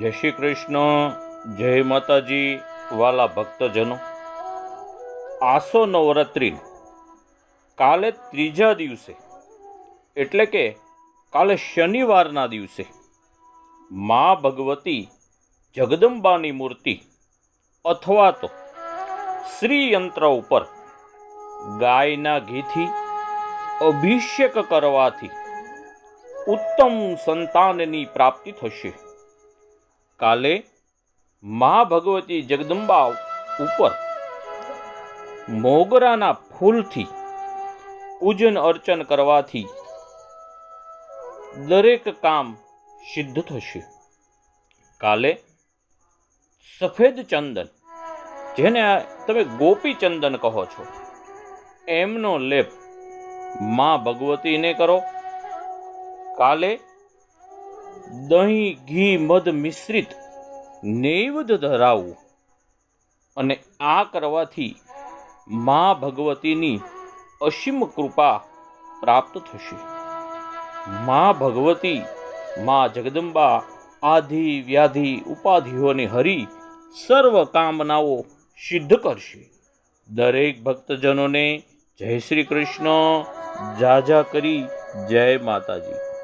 જય શ્રી કૃષ્ણ, જય માતાજી, વાલા ભક્તજનો. આસો નવરાત્રિ કાલે ત્રીજા દિવસે, એટલે કે કાલે શનિવારના દિવસે, મા ભગવતી જગદંબાની મૂર્તિ અથવા તો શ્રીયંત્ર ઉપર ગાયના ઘીથી અભિષેક કરવાથી ઉત્તમ સંતાનની પ્રાપ્તિ થશે. કાલે મા ભગવતી જગદંબા ઉપર મોગરાના ફૂલથી પૂજન અર્ચન કરવાથી દરેક કામ સિદ્ધ થશે. કાલે સફેદ ચંદન, જેને તમે ગોપી ચંદન કહો છો, એમનો લેપ મા ભગવતીને કરો. કાલે દહીં, ઘી, મધ મિશ્રિત નૈવેદ્ય ધરાવવું અને આ કરવાથી મા ભગવતીની અસીમ કૃપા પ્રાપ્ત થશે. મા ભગવતી, મા જગદંબા, આધિ, વ્યાધિ, ઉપાધિઓને હરી સર્વ કામનાઓ સિદ્ધ કરશે. દરેક ભક્તજનોને જય શ્રી કૃષ્ણ. જાજા કરી જય માતાજી.